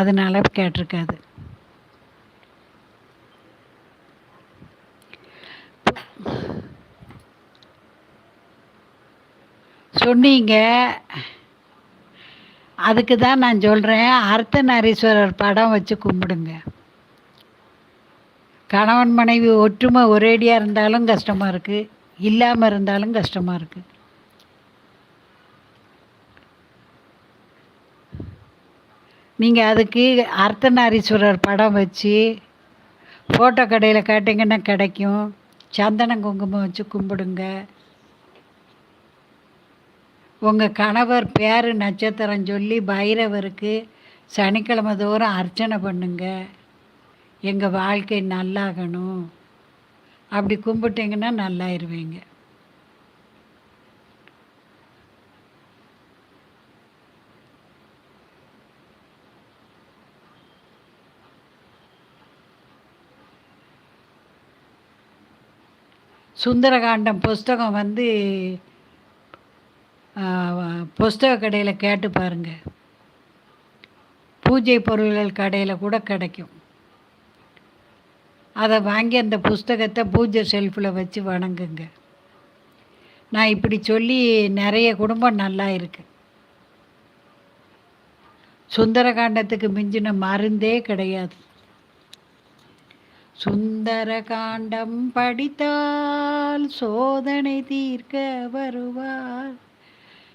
அதனால கேட்டிருக்காது. சொன்னீங்க. அதுக்கு தான் நான் சொல்கிறேன் அர்த்தநாரீஸ்வரர் படம் வச்சு கும்பிடுங்க. கணவன் மனைவி ஒற்றுமை ஒரேடியாக இருந்தாலும் கஷ்டமாக இருக்குது இல்லாமல் இருந்தாலும் கஷ்டமாக இருக்குது நீங்கள் அதுக்கு அர்த்தநாரீஸ்வரர் படம் வச்சு ஃபோட்டோ கடையில் கேட்டிங்கன்னா கிடைக்கும். சந்தனம் குங்குமம் வச்சு கும்பிடுங்க. உங்கள் கணவர் பேர் நட்சத்திரம் சொல்லி பைரவருக்கு சனிக்கிழமை தோறும் அர்ச்சனை பண்ணுங்க. எங்கள் வாழ்க்கை நல்லாகணும். அப்படி கும்பிட்டிங்கன்னா நல்லாயிருவீங்க. சுந்தரகாண்டம் புஸ்தகம் வந்து புஸ்தக கடையில் கேட்டு பாருங்க. பூஜை பொருள்கள் கடையில் கூட கிடைக்கும். அதை வாங்கி அந்த புஸ்தகத்தை பூஜை ஷெல்ஃபில் வச்சு வணங்குங்க. நான் இப்படி சொல்லி நிறைய குடும்பம் நல்லா இருக்கு. சுந்தரகாண்டத்துக்கு மிஞ்சின மருந்தே கிடையாது. சுந்தர காண்டம் படித்தால் சோதனை தீர்க்க வருவார்.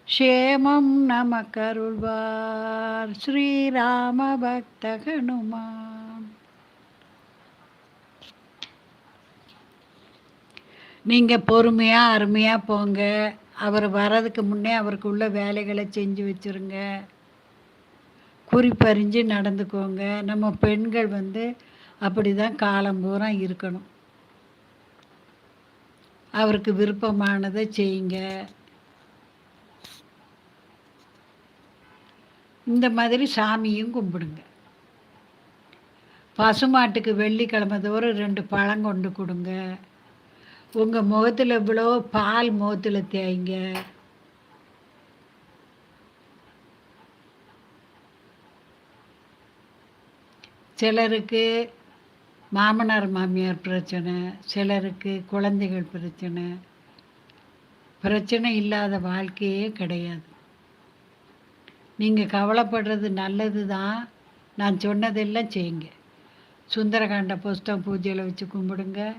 க்ஷேமம் நமக்கருள்வார். ஸ்ரீராம பக்த ஹனுமான். நீங்கள் பொறுமையாக அருமையாக போங்க. அவர் வர்றதுக்கு முன்னே அவருக்கு உள்ள வேலைகளை செஞ்சு வச்சுருங்க. குறிப்பறிஞ்சு நடந்துக்கோங்க. நம்ம பெண்கள் வந்து அப்படி தான் காலம் பூரா இருக்கணும். அவருக்கு விருப்பமானதை செய்யுங்க. இந்த மாதிரி சாமியும் கும்பிடுங்க. பசுமாட்டுக்கு வெள்ளிக்கிழமை தோறும் ரெண்டு பழம் கொண்டு கொடுங்க. உங்கள் முகத்தில் இவ்வளோ பால் முகத்தில் தேய்ங்க. சிலருக்கு மாமனார் மாமியார் பிரச்சனை சிலருக்கு குழந்தைகள் பிரச்சனை. பிரச்சனை இல்லாத வாழ்க்கையே கிடையாது. நீங்கள் கவலைப்படுறது நல்லது தான் நான் சொன்னதெல்லாம் செய்யுங்க. சுந்தரகாண்ட புஸ்தம் பூஜையில் வச்சு கும்பிடுங்க.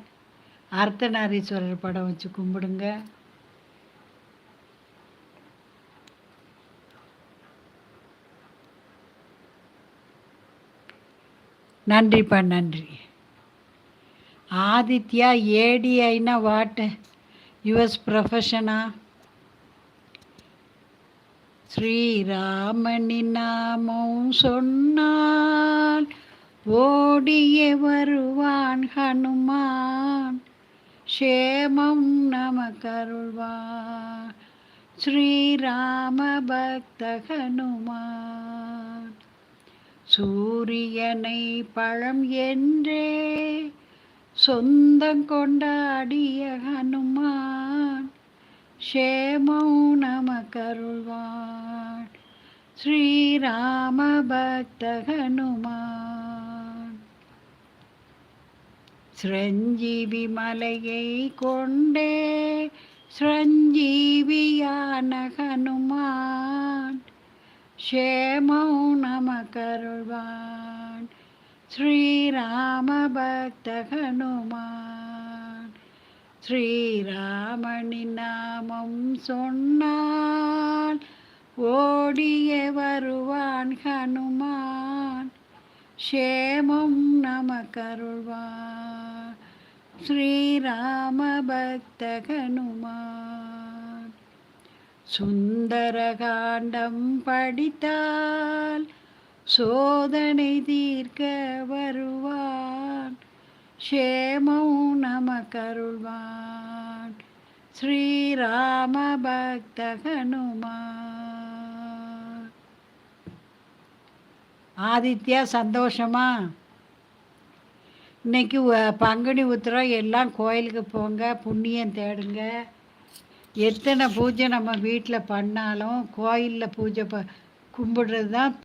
அர்த்தநாரீஸ்வரர் படம் வச்சு கும்பிடுங்க. நன்றிப்பா நன்றி. ஆதித்யா ஏடிஐனா வாட் யுஎஸ் ப்ரொஃபஷனா ஸ்ரீராமனின் நாமம் சொன்னால் ஓடியே வருவான் ஹனுமான். க்ஷேமம் நமக்கருள்வான். ஸ்ரீராம பக்த ஹனுமான். சூரியனை பழம் என்றே சொந்தம் கொண்டாடிய ஹனுமான் க்ஷேமம் நமக்கருள்வான். ஸ்ரீராம பக்த ஹனுமான். ஸ்ரஞ்சீவி மலையை கொண்டே ஸ்ரஞ்சீவியான ஹனுமான் க்ஷேமம் நமக்கருள்வான். ஸ்ரீராம பக்த ஹனுமான் ஸ்ரீராமனின் நாமம் சொன்னால் ஓடிய வருவான் ஹனுமான். க்ஷேமம் நமக்கருள்வான் ஸ்ரீராம பக்த ஹனுமான் சுந்தரகாண்டம் படித்தால் சோதனை தீர்க்க வருவான். க்ஷேமம் நமக்கருள்வான். ஸ்ரீராம பக்த ஹனுமான். ஆதித்யா சந்தோஷமா? இன்னைக்கு பங்குனி உத்திரம் எல்லாம் கோயிலுக்கு போங்க புண்ணியம் தேடுங்க. எத்தனை பூஜை நம்ம வீட்டில் பண்ணாலும் கோயிலில் பூஜை ப கும்பிடுறது தான்